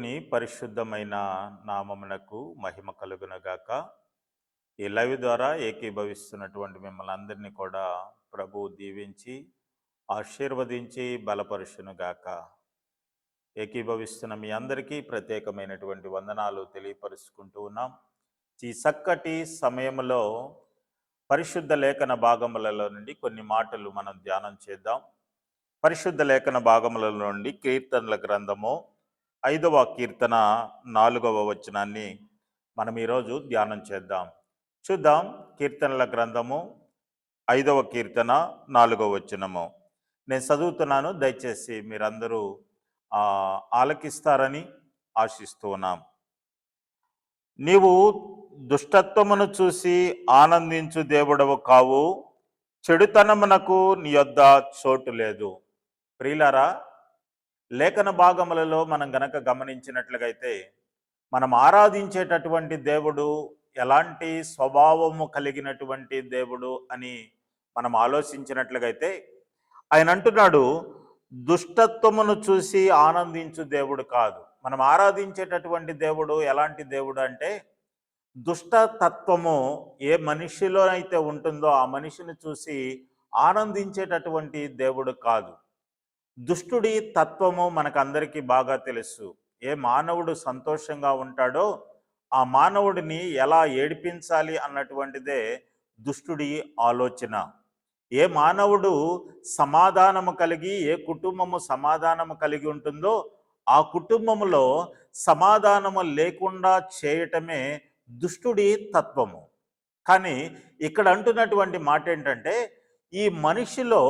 దేవుని పరిశుద్ధమైన నామమునకు మహిమ కలుగునగాక. ఈ లైవ్ ద్వారా ఏకీభవిస్తున్నటువంటి మిమ్మల్ని అందరినీ కూడా ప్రభు దీవించి ఆశీర్వదించి బలపరుచునుగాక. ఏకీభవిస్తున్న మీ అందరికీ ప్రత్యేకమైనటువంటి వందనాలు తెలియపరుచుకుంటూ ఉన్నాం. ఈ చక్కటి సమయంలో పరిశుద్ధ లేఖన భాగములలో నుండి కొన్ని మాటలు మనం ధ్యానం చేద్దాం. పరిశుద్ధ లేఖన భాగముల నుండి కీర్తనల గ్రంథము ఐదవ కీర్తన నాలుగవ వచనాన్ని మనం ఈరోజు ధ్యానం చేద్దాం. చూద్దాం కీర్తనల గ్రంథము ఐదవ కీర్తన నాలుగవ వచనము. నేను చదువుతున్నాను దయచేసి మీరందరూ ఆలకిస్తారని ఆశిస్తున్నాం నీవు దుష్టత్వమును చూసి ఆనందించు దేవుడవు కావు చెడుతనమునకు నీ యొద్ద చోటు లేదు. ప్రియులారా లేఖన భాగములలో మనం గనక గమనించినట్లుగైతే మనం ఆరాధించేటటువంటి దేవుడు ఎలాంటి స్వభావము కలిగినటువంటి దేవుడు అని మనం ఆలోచించినట్లుగైతే ఆయన అంటున్నాడు దుష్టత్వమును చూసి ఆనందించు దేవుడు కాదు. మనం ఆరాధించేటటువంటి దేవుడు ఎలాంటి దేవుడు అంటే దుష్టతత్వము ఏ మనిషిలో అయితే ఉంటుందో ఆ మనిషిని చూసి ఆనందించేటటువంటి దేవుడు కాదు. దుష్టుడి తత్వము మనకందరికీ బాగా తెలుసు. ఏ మానవుడు సంతోషంగా ఉంటాడో ఆ మానవుడిని ఎలా ఏడిపించాలి అన్నటువంటిదే దుష్టుడి ఆలోచన. ఏ మానవుడు సమాధానము కలిగి ఏ కుటుంబము సమాధానము కలిగి ఉంటుందో ఆ కుటుంబములో సమాధానము లేకుండా చేయటమే దుష్టుడి తత్వము. కానీ ఇక్కడ అంటున్నటువంటి మాట ఏంటంటే ఈ మనిషిలో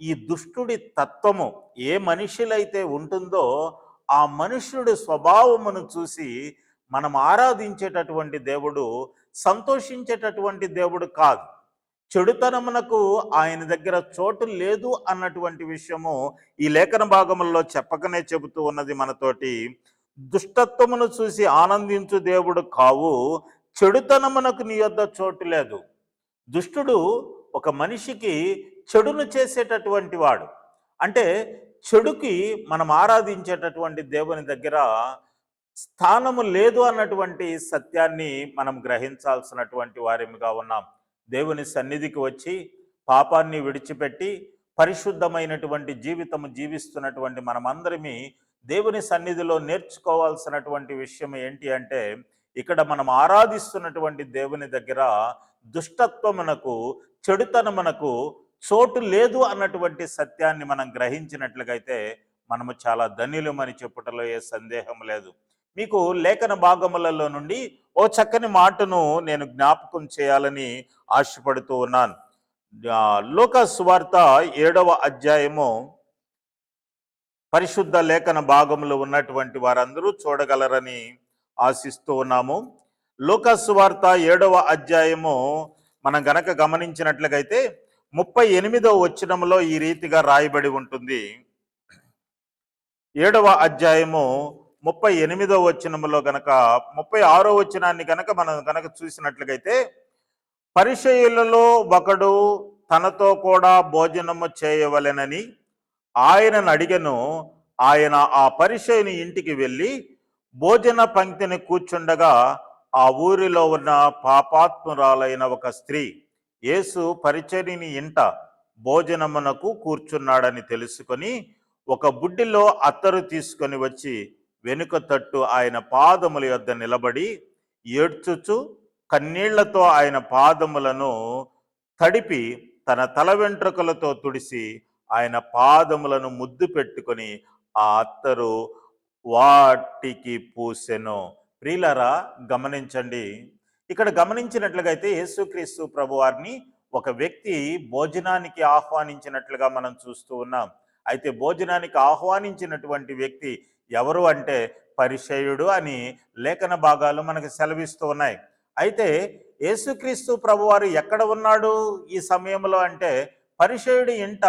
ఈ దుష్టుడి తత్వము ఏ మనిషిలైతే ఉంటుందో ఆ మనుష్యుడి స్వభావమును చూసి మనం ఆరాధించేటటువంటి దేవుడు సంతోషించేటటువంటి దేవుడు కాదు. చెడుతనమునకు ఆయన దగ్గర చోటు లేదు అన్నటువంటి విషయము ఈ లేఖన భాగముల్లో చెప్పకనే చెబుతూ ఉన్నది మనతోటి. దుష్టత్వమును చూసి ఆనందించు దేవుడు కావు చెడుతనమునకు నీ యొద్ద చోటు లేదు. దుష్టుడు ఒక మనిషికి చెడును చేసేటటువంటి వాడు. అంటే చెడుకి మనం ఆరాధించేటటువంటి దేవుని దగ్గర స్థానము లేదు అన్నటువంటి సత్యాన్ని మనం గ్రహించాల్సినటువంటి వారిగా ఉన్నాం. దేవుని సన్నిధికి వచ్చి పాపాన్ని విడిచిపెట్టి పరిశుద్ధమైనటువంటి జీవితము జీవిస్తున్నటువంటి మనమందరిమి దేవుని సన్నిధిలో నేర్చుకోవాల్సినటువంటి విషయం ఏంటి అంటే ఇక్కడ మనం ఆరాధిస్తున్నటువంటి దేవుని దగ్గర దుష్టత్వమునకు చెడుతనమునకు చోటు లేదు అన్నటువంటి సత్యాన్ని మనం గ్రహించినట్లుగైతే మనము చాలా ధన్యులమని చెప్పుటలో ఏ సందేహం లేదు. మీకు లేఖన భాగములలో నుండి ఓ చక్కని మాటను నేను జ్ఞాపకం చేయాలని ఆశపడుతూ ఉన్నాను. లోక సువార్త ఏడవ అధ్యాయము పరిశుద్ధ లేఖన భాగంలో ఉన్నటువంటి వారందరూ చూడగలరని ఆశిస్తూ ఉన్నాము. లూకా సువార్త ఏడవ అధ్యాయము మనం గనక గమనించినట్లుగైతే ముప్పై ఎనిమిదవ వచ్చినంలో ఈ రీతిగా రాయబడి ఉంటుంది. ఏడవ అధ్యాయము ముప్పై ఎనిమిదవ వచనములో గనక ముప్పై ఆరో వచనాన్ని గనక మనం గనక చూసినట్లుగైతే పరిచయులలో ఒకడు తనతో కూడా భోజనము చేయవలెనని ఆయనను అడిగను. ఆయన ఆ పరిచయని ఇంటికి వెళ్ళి భోజన పంక్తిని కూర్చుండగా ఆ ఊరిలో ఉన్న పాపాత్మురాలైన ఒక స్త్రీ యేసు పరిచర్ని ఇంట భోజనమునకు కూర్చున్నాడని తెలుసుకొని ఒక బుడ్డిలో అత్తరు తీసుకొని వచ్చి వెనుక తట్టు ఆయన పాదముల యొద్ద నిలబడి ఏడ్చుచు కన్నీళ్ళతో ఆయన పాదములను తడిపి తన తల వెంట్రుకలతో తుడిసి ఆయన పాదములను ముద్దు పెట్టుకొని ఆ అత్తరు వాటికి పూసెను. ప్రియులరా గమనించండి. ఇక్కడ గమనించినట్లుగైతే యేసుక్రీస్తు ప్రభువారిని ఒక వ్యక్తి భోజనానికి ఆహ్వానించినట్లుగా మనం చూస్తూ ఉన్నాం. అయితే భోజనానికి ఆహ్వానించినటువంటి వ్యక్తి ఎవరు అంటే పరిచయుడు అని లేఖన భాగాలు మనకు సెలవిస్తూ ఉన్నాయి. అయితే యేసుక్రీస్తు ప్రభువారు ఎక్కడ ఉన్నాడు ఈ సమయంలో అంటే పరిచయుడి ఇంట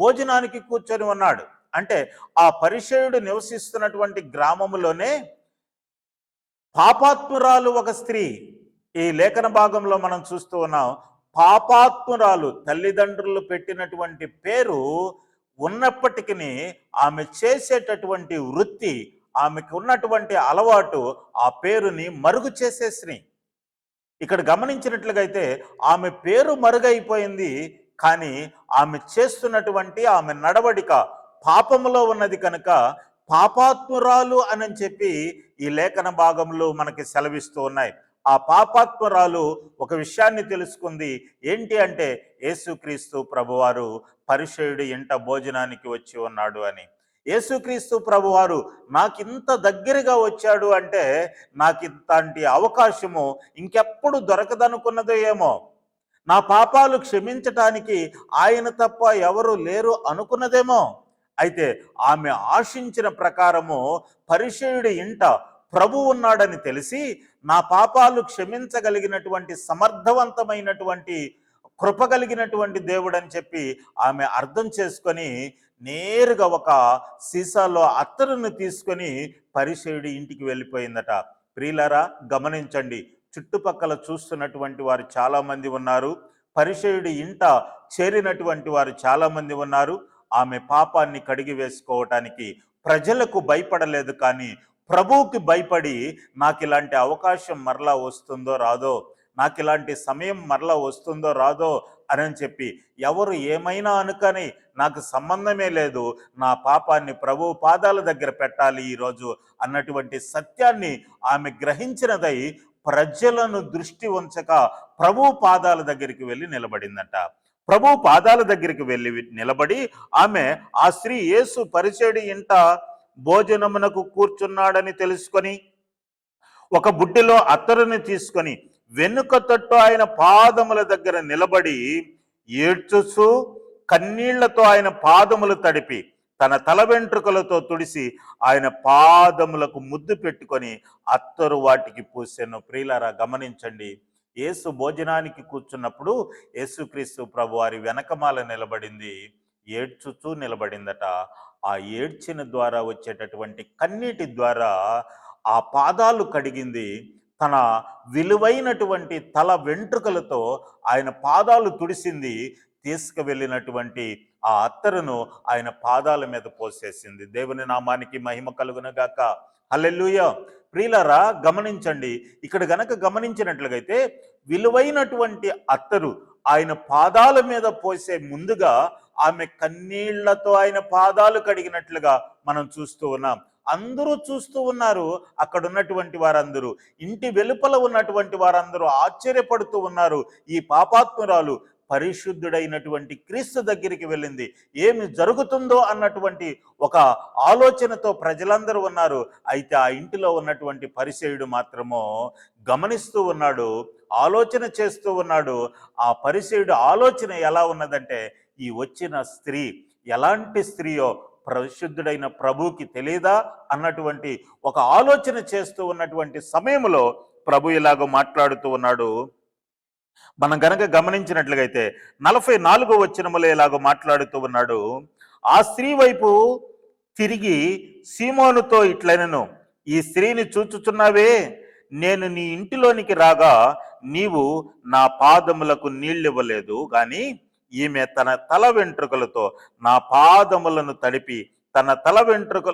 భోజనానికి కూర్చొని ఉన్నాడు. అంటే ఆ పరిచయుడు నివసిస్తున్నటువంటి గ్రామంలోనే పాపాత్మురాలు ఒక స్త్రీ ఈ లేఖన భాగంలో మనం చూస్తూ ఉన్నాం పాపాత్మురాలు తల్లిదండ్రులు పెట్టినటువంటి పేరు ఉన్నప్పటికీ ఆమె చేసేటటువంటి వృత్తి ఆమెకు ఉన్నటువంటి అలవాటు ఆ పేరుని మరుగు చేసేసినాయి ఇక్కడ గమనించినట్లుగా అయితే ఆమె పేరు మరుగైపోయింది కానీ ఆమె చేస్తున్నటువంటి ఆమె నడవడిక పాపములో ఉన్నది కనుక పాపాత్మురాలు అని చెప్పి ఈ లేఖన భాగంలో మనకి సెలవిస్తూ ఉన్నాయి. ఆ పాపాత్మరాలు ఒక విషయాన్ని తెలుసుకుంది. ఏంటి అంటే యేసుక్రీస్తు ప్రభువారు పరిచయుడు ఇంట భోజనానికి వచ్చి ఉన్నాడు అని. యేసుక్రీస్తు ప్రభువారు నాకింత దగ్గరగా వచ్చాడు అంటే నాకింతంటి అవకాశము ఇంకెప్పుడు దొరకదనుకున్నదో ఏమో. నా పాపాలు క్షమించటానికి ఆయన తప్ప ఎవరు లేరు అనుకున్నదేమో. అయితే ఆమె ఆశించిన ప్రకారము పరిచయుడి ఇంట ప్రభు ఉన్నాడని తెలిసి నా పాపాలు క్షమించగలిగినటువంటి సమర్థవంతమైనటువంటి కృప కలిగినటువంటి దేవుడు అని చెప్పి ఆమె అర్థం చేసుకొని నేరుగా ఒక సీసాలో అత్తరును తీసుకొని పరిశయుడి ఇంటికి వెళ్ళిపోయిందట. ప్రియులారా గమనించండి. చుట్టుపక్కల చూస్తున్నటువంటి వారు చాలామంది ఉన్నారు. పరిశయుడి ఇంట చేరినటువంటి వారు చాలామంది ఉన్నారు. ఆమె పాపాన్ని కడిగి వేసుకోవటానికి ప్రజలకు భయపడలేదు కానీ ప్రభువుకి భయపడి నాకు ఇలాంటి అవకాశం మరలా వస్తుందో రాదో నాకు ఇలాంటి సమయం మరలా వస్తుందో రాదో అని చెప్పి ఎవరు ఏమైనా అనుకని నాకు సంబంధమే లేదు నా పాపాన్ని ప్రభు పాదాల దగ్గర పెట్టాలి ఈరోజు అన్నటువంటి సత్యాన్ని ఆమె గ్రహించినదై ప్రజలను దృష్టి ఉంచక ప్రభు పాదాల దగ్గరికి వెళ్ళి నిలబడిందట. ప్రభు పాదాల దగ్గరికి వెళ్ళి నిలబడి ఆమె ఆ స్త్రీ యేసు పరిచడి ఇంట భోజనమునకు కూర్చున్నాడని తెలుసుకొని ఒక బుడ్డిలో అత్తరుని తీసుకొని వెనుక తట్టు ఆయన పాదముల దగ్గర నిలబడి ఏడ్చుచు కన్నీళ్ళతో ఆయన పాదములు తడిపి తన తల వెంట్రుకలతో తుడిసి ఆయన పాదములకు ముద్దు పెట్టుకొని అత్తరు వాటికి పూసెను. ప్రియులారా గమనించండి. యేసు భోజనానికి కూర్చున్నప్పుడు యేసుక్రీస్తు ప్రభు వారి వెనకమాల నిలబడింది ఏడ్చుచూ నిలబడిందట. ఆ ఏడ్చిన ద్వారా వచ్చేటటువంటి కన్నీటి ద్వారా ఆ పాదాలు కడిగింది. తన విలువైనటువంటి తల వెంట్రుకలతో ఆయన పాదాలు తుడిసింది. తీసుకువెళ్ళినటువంటి ఆ అత్తరును ఆయన పాదాల మీద పోసేసింది. దేవుని నామానికి మహిమ కలుగునగాక. హల్లెలూయ. ప్రియులరా గమనించండి. ఇక్కడ గనక గమనించినట్లుగైతే విలువైనటువంటి అత్తరు ఆయన పాదాల మీద పోసే ముందుగా ఆమె కన్నీళ్ళతో ఆయన పాదాలు కడిగినట్లుగా మనం చూస్తూ ఉన్నాం. అందరూ చూస్తూ ఉన్నారు. అక్కడ ఉన్నటువంటి వారందరూ ఇంటి వెలుపల ఉన్నటువంటి వారందరూ ఆశ్చర్యపడుతూ ఉన్నారు. ఈ పాపాత్మురాలు పరిశుద్ధుడైనటువంటి క్రీస్తు దగ్గరికి వెళ్ళింది. ఏమి జరుగుతుందో అన్నటువంటి ఒక ఆలోచనతో ప్రజలందరూ ఉన్నారు. అయితే ఆ ఇంటిలో ఉన్నటువంటి పరిచయుడు మాత్రమో గమనిస్తూ ఉన్నాడు ఆలోచన చేస్తూ ఉన్నాడు. ఆ పరిచయుడు ఆలోచన ఎలా ఉన్నదంటే ఈ వచ్చిన స్త్రీ ఎలాంటి స్త్రీయో పరిశుద్ధుడైన ప్రభుకి తెలియదా అన్నటువంటి ఒక ఆలోచన చేస్తూ ఉన్నటువంటి సమయంలో ప్రభు ఇలాగో మాట్లాడుతూ ఉన్నాడు. మనం గనక గమనించినట్లుగైతే నలభై నాలుగో వచ్చినములో ఇలాగో మాట్లాడుతూ ఉన్నాడు. ఆ స్త్రీ వైపు తిరిగి సీమోనుతో ఇట్లనను ఈ స్త్రీని చూచుచున్నావే? నేను నీ ఇంటిలోనికి రాగా నీవు నా పాదములకు నీళ్ళివ్వలేదు. కానీ ఈమె తన తల వెంట్రుకలతో నా పాదములను తడిపి తన తల వెంట్రుక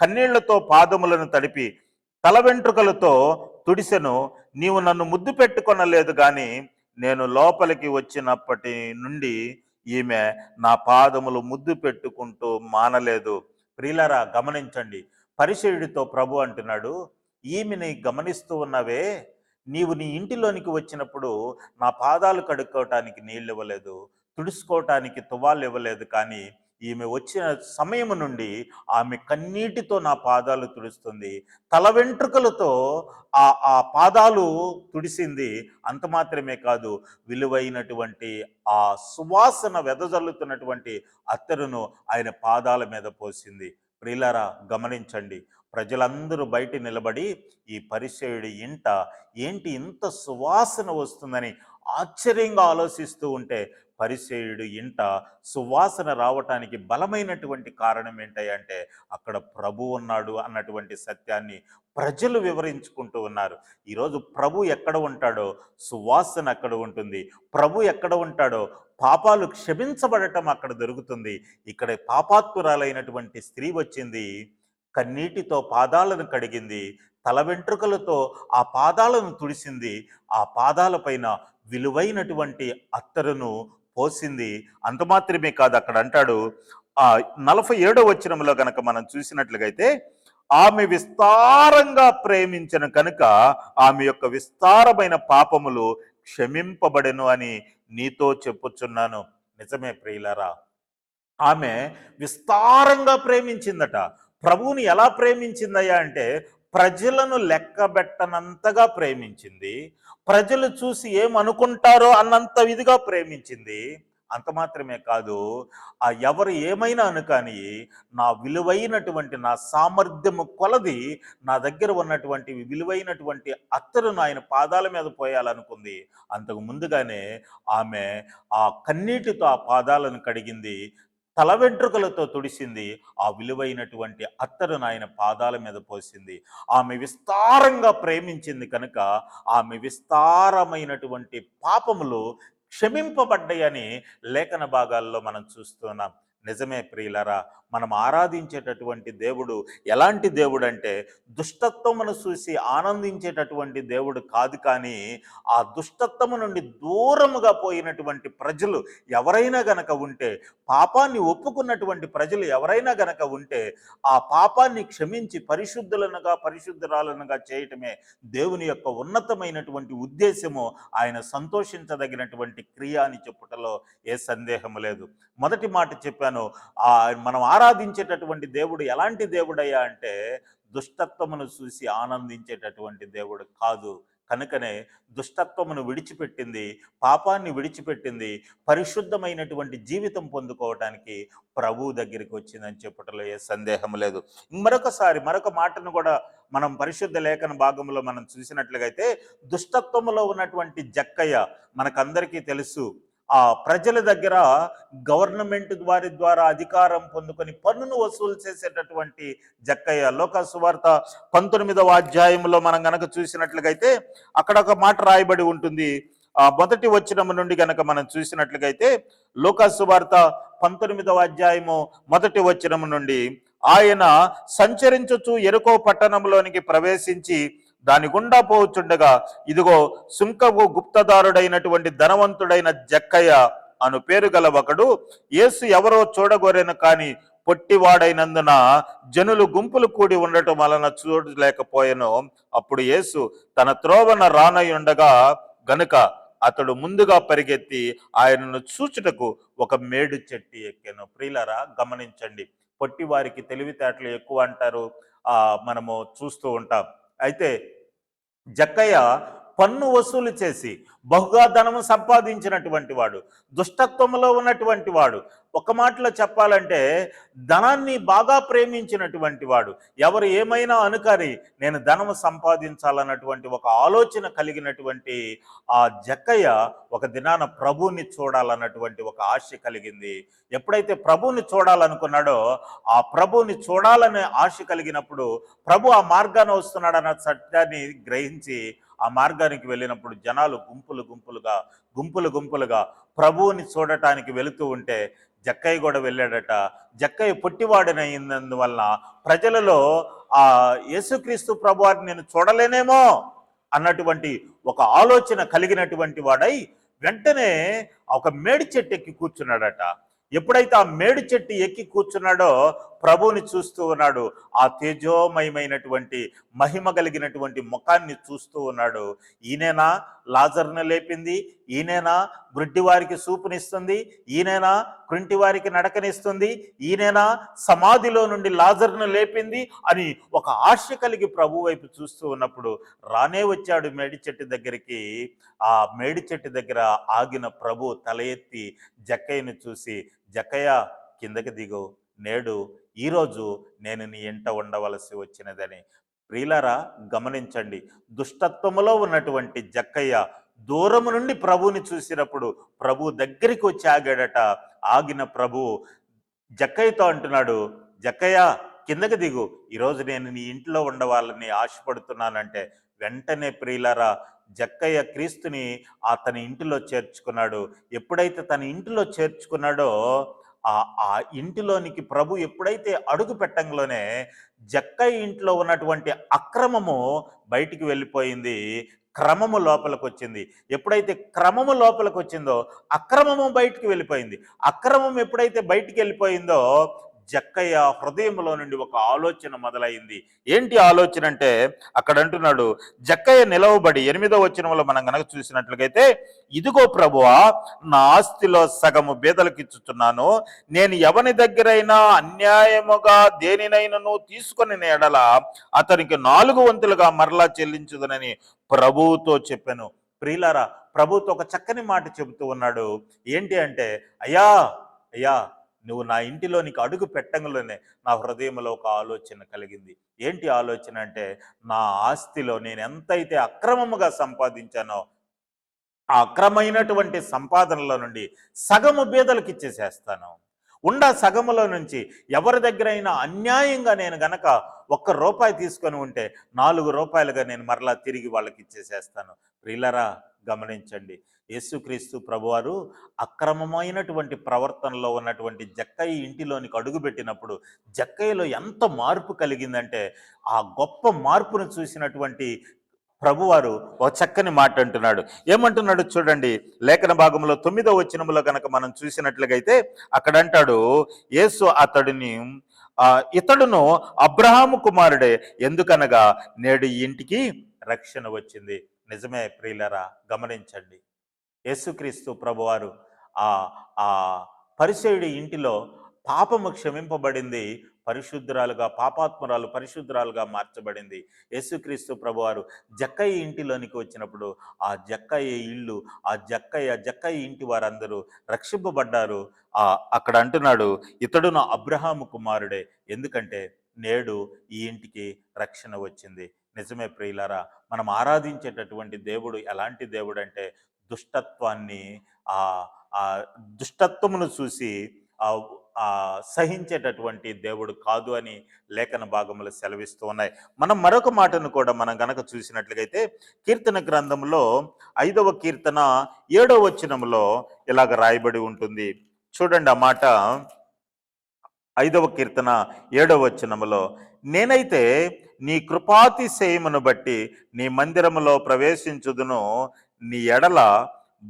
కన్నీళ్ళతో పాదములను తడిపి తల వెంట్రుకలతో తుడిసెను నీవు నన్ను ముద్దు పెట్టుకొనలేదు గాని నేను లోపలికి వచ్చినప్పటి నుండి ఈమె నా పాదములు ముద్దు పెట్టుకుంటూ మానలేదు. ప్రియులరా గమనించండి. పరిచయుడితో ప్రభు అంటున్నాడు ఈమెని గమనిస్తూ ఉన్నవే నీవు నీ ఇంటిలోనికి వచ్చినప్పుడు నా పాదాలు కడుక్కోవటానికి నీళ్ళు ఇవ్వలేదు. తుడుచుకోవటానికి తువాలు ఇవ్వలేదు కానీ ఈమె వచ్చిన సమయం నుండి ఆమె కన్నీటితో నా పాదాలు తుడుస్తుంది. తల వెంట్రుకలతో ఆ ఆ పాదాలు తుడిసింది. అంత మాత్రమే కాదు విలువైనటువంటి ఆ సువాసన వెదజల్లుతున్నటువంటి అత్తరును ఆయన పాదాల మీద పోసింది. ప్రియులారా గమనించండి. ప్రజలందరూ బయట నిలబడి ఈ పరిచయుడి ఇంట ఏంటి ఇంత సువాసన వస్తుందని ఆశ్చర్యంగా ఆలోచిస్తూ ఉంటే పరిసేయుడు ఇంట సువాసన రావటానికి బలమైనటువంటి కారణం ఏంటంటే అక్కడ ప్రభు ఉన్నాడు అన్నటువంటి సత్యాన్ని ప్రజలు వివరించుకుంటూ ఉన్నారు. ఈరోజు ప్రభు ఎక్కడ ఉంటాడో సువాసన అక్కడ ఉంటుంది. ప్రభు ఎక్కడ ఉంటాడో పాపాలు క్షమించబడటం అక్కడ దొరుకుతుంది. ఇక్కడ పాపాత్మురాలైనటువంటి స్త్రీ వచ్చింది కన్నీటితో పాదాలను కడిగింది తల వెంట్రుకలతో ఆ పాదాలను తుడిసింది. ఆ పాదాలపైన విలువైనటువంటి అత్తరును పోసింది అంత మాత్రమే కాదు అక్కడ అంటాడు. ఆ నలభై ఏడో వచ్చినంలో కనుక మనం చూసినట్లుగైతే ఆమె విస్తారంగా ప్రేమించిన కనుక ఆమె యొక్క విస్తారమైన పాపములు క్షమింపబడెను అని నీతో చెప్పుచున్నాను. నిజమే ప్రియులరా. ఆమె విస్తారంగా ప్రేమించిందట. ప్రభువుని ఎలా ప్రేమించిందయ్యా అంటే ప్రజలను లెక్కబెట్టనంతగా ప్రేమించింది. ప్రజలు చూసి ఏమనుకుంటారో అన్నంత విధిగా ప్రేమించింది. అంత మాత్రమే కాదు ఆ ఎవరు ఏమైనా అనుకాని నా విలువైనటువంటి నా సామర్థ్యము కొలది నా దగ్గర ఉన్నటువంటి విలువైనటువంటి అత్తరును ఆయన పాదాల మీద పోయాలనుకుంది. అంతకు ముందుగానే ఆమె ఆ కన్నీటితో ఆ పాదాలను కడిగింది. తల వెంట్రుకలతో తుడిసింది. ఆ విలువైనటువంటి అత్తరును ఆయన పాదాల మీద పోసింది. ఆమె విస్తారంగా ప్రేమించింది కనుక ఆమె విస్తారమైనటువంటి పాపములు క్షమింపబడ్డాయని లేఖన భాగాల్లో మనం చూస్తున్నాం. నిజమే ప్రియులరా మనం ఆరాధించేటటువంటి దేవుడు ఎలాంటి దేవుడు అంటే దుష్టత్వమును చూసి ఆనందించేటటువంటి దేవుడు కాదు కానీ ఆ దుష్టత్వము నుండి దూరముగా పోయినటువంటి ప్రజలు ఎవరైనా గనక ఉంటే పాపాన్ని ఒప్పుకున్నటువంటి ప్రజలు ఎవరైనా గనక ఉంటే ఆ పాపాన్ని క్షమించి పరిశుద్ధులనుగా పరిశుద్ధురాలనుగా చేయటమే దేవుని యొక్క ఉన్నతమైనటువంటి ఉద్దేశము. ఆయన సంతోషించదగినటువంటి క్రియ అని చెప్పుటలో ఏ సందేహము లేదు. మొదటి మాట చెప్పాను ఆ మనం ఆరాధించేటటువంటి దేవుడు ఎలాంటి దేవుడయ్యా అంటే దుష్టత్వమును చూసి ఆనందించేటటువంటి దేవుడు కాదు. కనుకనే దుష్టత్వమును విడిచిపెట్టింది పాపాన్ని విడిచిపెట్టింది పరిశుద్ధమైనటువంటి జీవితం పొందుకోవటానికి ప్రభు దగ్గరికి వచ్చిందని చెప్పటంలో ఏ సందేహం లేదు. మరొకసారి మరొక మాటను కూడా మనం పరిశుద్ధ లేఖన భాగంలో మనం చూసినట్లుగైతే దుష్టత్వములో ఉన్నటువంటి జక్కయ్య మనకందరికీ తెలుసు. ఆ ప్రజల దగ్గర గవర్నమెంట్ వారి ద్వారా అధికారం పొందుకొని పన్నును వసూలు చేసేటటువంటి జక్కయ్య లోక సువార్త పంతొమ్మిదవ అధ్యాయంలో మనం గనక చూసినట్లుగైతే అక్కడ ఒక మాట రాయబడి ఉంటుంది. ఆ మొదటి వచనం నుండి గనక మనం చూసినట్లుగైతే లోక సువార్త పంతొమ్మిదవ అధ్యాయము మొదటి వచ్చినము నుండి ఆయన సంచరించుచు ఎరుకో పట్టణంలోనికి ప్రవేశించి దాని గుండా పోవచ్చుండగా ఇదిగో సుంకపు గుప్తదారుడైనటువంటి ధనవంతుడైన జక్కయ్య అను పేరు గల ఒకడు యేసు ఎవరో చూడగోరేను కాని పొట్టివాడైనందున జనులు గుంపులు కూడి ఉండటం వలన చూడలేకపోయాను. అప్పుడు యేసు తన త్రోవన రానై ఉండగా గనుక అతడు ముందుగా పరిగెత్తి ఆయనను చూచుటకు ఒక మేడు చెట్టు ఎక్కాను. ప్రియులరా గమనించండి. పొట్టి వారికి తెలివితేటలు ఎక్కువ అంటారు. ఆ మనము చూస్తూ ఉంటాం. అయితే జక్కయ్య పన్ను వసూలు చేసి బహుగా ధనము సంపాదించినటువంటి వాడు దుష్టత్వంలో ఉన్నటువంటి వాడు ఒక మాటలో చెప్పాలంటే ధనాన్ని బాగా ప్రేమించినటువంటి వాడు ఎవరు ఏమైనా అనుకారి నేను ధనం సంపాదించాలన్నటువంటి ఒక ఆలోచన కలిగినటువంటి ఆ జక్కయ్య ఒక దినాన ప్రభువుని చూడాలన్నటువంటి ఒక ఆశ కలిగింది. ఎప్పుడైతే ప్రభువుని చూడాలనుకున్నాడో ఆ ప్రభువుని చూడాలనే ఆశ కలిగినప్పుడు ప్రభు ఆ మార్గాన వస్తున్నాడన్న సత్యాన్ని గ్రహించి ఆ మార్గానికి వెళ్ళినప్పుడు జనాలు గుంపులు గుంపులుగా గుంపులు గుంపులుగా ప్రభువుని చూడటానికి వెళుతూ ఉంటే జక్కయ్య కూడా వెళ్ళాడట. జక్కయ్య పొట్టివాడినైనందువల్ల ప్రజలలో ఆ యేసుక్రీస్తు ప్రభువారిని నేను చూడలేనేమో అన్నటువంటి ఒక ఆలోచన కలిగినటువంటి వాడై వెంటనే ఒక మేడి చెట్టు ఎక్కి కూర్చున్నాడట. ఎప్పుడైతే ఆ మేడి చెట్టు ఎక్కి కూర్చున్నాడో ప్రభువుని చూస్తూ ఉన్నాడు. ఆ తేజోమయమైనటువంటి మహిమ కలిగినటువంటి ముఖాన్ని చూస్తూ ఉన్నాడు. ఈయనేనా లాజర్ను లేపింది? ఈయనేనా వృడ్డివారికి సూపునిస్తుంది? ఈయనేనా కృంటి వారికి నడకనిస్తుంది? ఈయనేనా సమాధిలో నుండి లాజర్ను లేపింది? అని ఒక ఆశ కలిగి ప్రభు వైపు చూస్తూ ఉన్నప్పుడు రానే వచ్చాడు మేడి చెట్టు దగ్గరికి. ఆ మేడి చెట్టు దగ్గర ఆగిన ప్రభు తల ఎత్తి జక్కయ్యను చూసి జక్కయ్య కిందకి దిగు. నేడు ఈరోజు నేను నీ ఇంట ఉండవలసి వచ్చినదని. ప్రియులరా గమనించండి. దుష్టత్వములో ఉన్నటువంటి జక్కయ్య దూరము నుండి ప్రభువుని చూసినప్పుడు ప్రభు దగ్గరికి వచ్చి ఆగాడట. ఆగిన ప్రభు జక్కయ్యతో అంటున్నాడు జక్కయ్య కిందకి దిగు. ఈరోజు నేను నీ ఇంట్లో ఉండవాలని ఆశపడుతున్నానంటే వెంటనే ప్రియులరా జక్కయ్య క్రీస్తుని అతని ఇంటిలో చేర్చుకున్నాడు. ఎప్పుడైతే తన ఇంటిలో చేర్చుకున్నాడో ఆ ఆ ఇంటిలోనికి ప్రభు ఎప్పుడైతే అడుగు పెట్టంలోనే జక్క ఇంట్లో ఉన్నటువంటి అక్రమము బయటికి వెళ్ళిపోయింది క్రమము లోపలికి వచ్చింది ఎప్పుడైతే క్రమము లోపలికి వచ్చిందో అక్రమము బయటికి వెళ్ళిపోయింది. అక్రమం ఎప్పుడైతే బయటికి వెళ్ళిపోయిందో జక్కయ్య హృదయంలో నుండి ఒక ఆలోచన మొదలైంది. ఏంటి ఆలోచన అంటే అక్కడ అంటున్నాడు జక్కయ్య నిలవబడి ఎనిమిదో వచనంలో మనం గనక చూసినట్లయితే ఇదిగో ప్రభువా నా ఆస్తిలో సగము బీదలకిచ్చుచున్నాను నేను ఎవని దగ్గరైనా అన్యాయముగా దేనినైనను తీసుకొని నేడల అతనికి నాలుగు వంతులుగా మరలా చెల్లించుదనని ప్రభువుతో చెప్పాను. ప్రియులారా ప్రభుతో ఒక చక్కని మాట చెబుతూ ఉన్నాడు. ఏంటి అంటే అయ్యా అయ్యా నువ్వు నా ఇంటిలోనికి అడుగు పెట్టంలోనే నా హృదయంలో ఒక ఆలోచన కలిగింది. ఏంటి ఆలోచన అంటే నా ఆస్తిలో నేను ఎంతైతే అక్రమముగా సంపాదించానో ఆ అక్రమైనటువంటి సంపాదనలో నుండి సగము బీదలకు ఇచ్చేసేస్తాను. ఉండ సగములో నుంచి ఎవరి దగ్గరైనా అన్యాయంగా నేను గనక ఒక్క రూపాయి తీసుకొని ఉంటే నాలుగు రూపాయలుగా నేను మరలా తిరిగి వాళ్ళకి ఇచ్చేసేస్తాను. ప్రిల్లరా గమనించండి. యేసుక్రీస్తు ప్రభువారు అక్రమమైనటువంటి ప్రవర్తనలో ఉన్నటువంటి జక్కయ్య ఇంటిలోనికి అడుగుపెట్టినప్పుడు జక్కయ్యలో ఎంత మార్పు కలిగిందంటే ఆ గొప్ప మార్పును చూసినటువంటి ప్రభువారు ఒక చక్కని మాట అంటున్నాడు. ఏమంటున్నాడు చూడండి లేఖన భాగంలో తొమ్మిదో వచనములో కనుక మనం చూసినట్లుగైతే అక్కడ అంటాడు యేసు అతడిని ఇతడును అబ్రహాము కుమారుడే ఎందుకనగా నేడు ఈ ఇంటికి రక్షణ వచ్చింది. నిజమే ప్రియులరా గమనించండి. యేసుక్రీస్తు ప్రభువారు ఆ ఆ పరిచయుడి ఇంటిలో పాపము క్షమింపబడింది పరిశుద్ధురాలుగా పాపాత్మురాలు పరిశుద్ధురాలుగా మార్చబడింది. యేసుక్రీస్తు ప్రభువారు జక్కయ్య ఇంటిలోనికి వచ్చినప్పుడు ఆ జక్కయ్య ఇల్లు ఆ జక్కయ్య జక్కయ్య ఇంటి వారందరూ రక్షింపబడ్డారు. ఆ అక్కడ అంటున్నాడు ఇతడును అబ్రహాము కుమారుడే ఎందుకంటే నేడు ఈ ఇంటికి రక్షణ వచ్చింది. నిజమే ప్రియులారా మనం ఆరాధించేటటువంటి దేవుడు ఎలాంటి దేవుడు అంటే దుష్టత్వాన్ని ఆ ఆ దుష్టత్వమును చూసి ఆ సహించేటటువంటి దేవుడు కాదు అని లేఖన భాగములు సెలవిస్తూ ఉన్నాయి. మనం మరొక మాటను కూడా మనం గనక చూసినట్లయితే కీర్తన గ్రంథంలో ఐదవ కీర్తన ఏడవ వచనములో ఇలాగ రాయబడి ఉంటుంది. చూడండి ఆ మాట. ఐదవ కీర్తన ఏడవ వచనములో నేనైతే నీ కృపాతిశయమును బట్టి నీ మందిరములో ప్రవేశించుదును. నీ ఎడల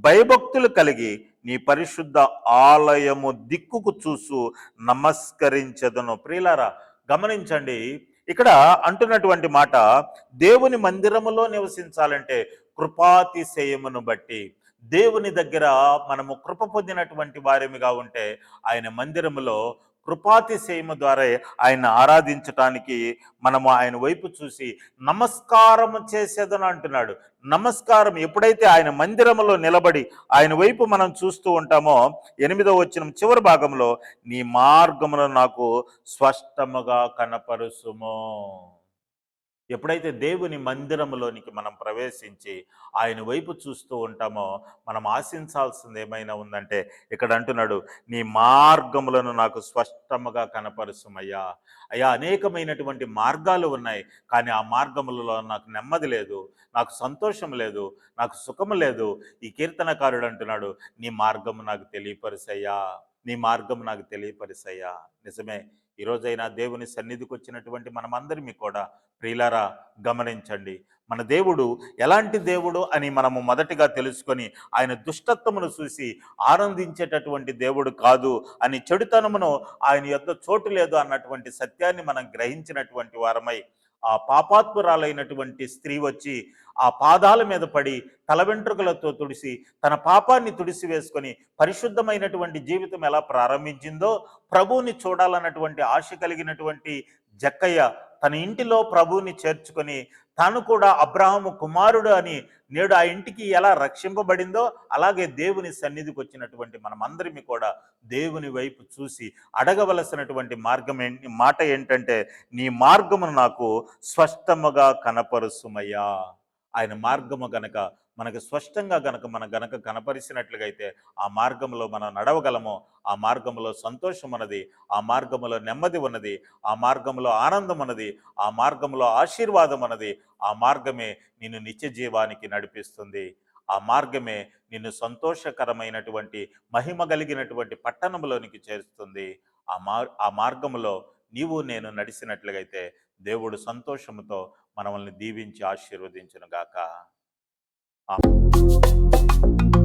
భయభక్తులు కలిగి నీ పరిశుద్ధ ఆలయము దిక్కుకు చూసు నమస్కరించదును. ప్రియులారా గమనించండి ఇక్కడ అంటున్నటువంటి మాట దేవుని మందిరములో నివసించాలంటే కృపాతిశయమును బట్టి దేవుని దగ్గర మనము కృప పొందినటువంటి వారిమిగా ఉంటే ఆయన మందిరములో కృపాతిశయము ద్వారా ఆయన ఆరాధించటానికి మనము ఆయన వైపు చూసి నమస్కారం చేసేదని అంటున్నాడు. నమస్కారం ఎప్పుడైతే ఆయన మందిరములో నిలబడి ఆయన వైపు మనం చూస్తూ ఉంటామో ఎనిమిదో వచ్చిన చివరి భాగంలో నీ మార్గమును నాకు స్పష్టముగా కనపరుసుము. ఎప్పుడైతే దేవుని మందిరములోనికి మనం ప్రవేశించి ఆయన వైపు చూస్తూ ఉంటామో మనం ఆశించాల్సింది ఏమైనా ఉందంటే ఇక్కడ అంటున్నాడు నీ మార్గములను నాకు స్పష్టముగా కనపరుసుమయ్యా. అయ్యా అనేకమైనటువంటి మార్గాలు ఉన్నాయి కానీ ఆ మార్గములలో నాకు నెమ్మది లేదు నాకు సంతోషం లేదు నాకు సుఖం లేదు. ఈ కీర్తనకారుడు అంటున్నాడు నీ మార్గము నాకు తెలియపరిసయ్యా నీ మార్గం నాకు తెలియపరిసయ్యా. నిజమే ఈరోజైనా దేవుని సన్నిధికి వచ్చినటువంటి మనమందరిమీ కూడా ప్రియులారా గమనించండి. మన దేవుడు ఎలాంటి దేవుడు అని మనము మొదటిగా తెలుసుకొని ఆయన దుష్టత్వమును చూసి ఆనందించేటటువంటి దేవుడు కాదు అని చెడుతనమును ఆయన యొక్క చోటు లేదు అన్నటువంటి సత్యాన్ని మనం గ్రహించినటువంటి వారమై ఆ పాపాత్మురాలైనటువంటి స్త్రీ వచ్చి ఆ పాదాల మీద పడి తల వెంట్రుకలతో తుడిసి తన పాపాన్ని తుడిసి వేసుకొని పరిశుద్ధమైనటువంటి జీవితం ఎలా ప్రారంభించిందో ప్రభువుని చూడాలన్నటువంటి ఆశ కలిగినటువంటి జక్కయ్య తన ఇంటిలో ప్రభువుని చేర్చుకొని తాను కూడా అబ్రాహము కుమారుడు అని నేడు ఆ ఇంటికి ఎలా రక్షింపబడిందో అలాగే దేవుని సన్నిధికి వచ్చినటువంటి మనమందరిమి కూడా దేవుని వైపు చూసి అడగవలసినటువంటి మార్గం ఏంటి మాట ఏంటంటే నీ మార్గమును నాకు స్పష్టముగా కనపరుసుమయ్యా. ఆయన మార్గము గనక మనకు స్పష్టంగా గనక మన గనక కనపరిచినట్లుగైతే ఆ మార్గంలో మనం నడవగలము ఆ మార్గంలో సంతోషం ఉన్నది ఆ మార్గంలో నెమ్మది ఉన్నది ఆ మార్గంలో ఆనందం ఉన్నది ఆ మార్గంలో ఆశీర్వాదం ఉన్నది ఆ మార్గమే నిన్ను నిత్య జీవానికి నడిపిస్తుంది. ఆ మార్గమే నిన్ను సంతోషకరమైనటువంటి మహిమ కలిగినటువంటి పట్టణంలోనికి చేరుస్తుంది. ఆ మార్ ఆ మార్గములో నీవు నేను నడిచినట్లుగైతే దేవుడు సంతోషముతో మనల్ని దీవించి ఆశీర్వదించును あ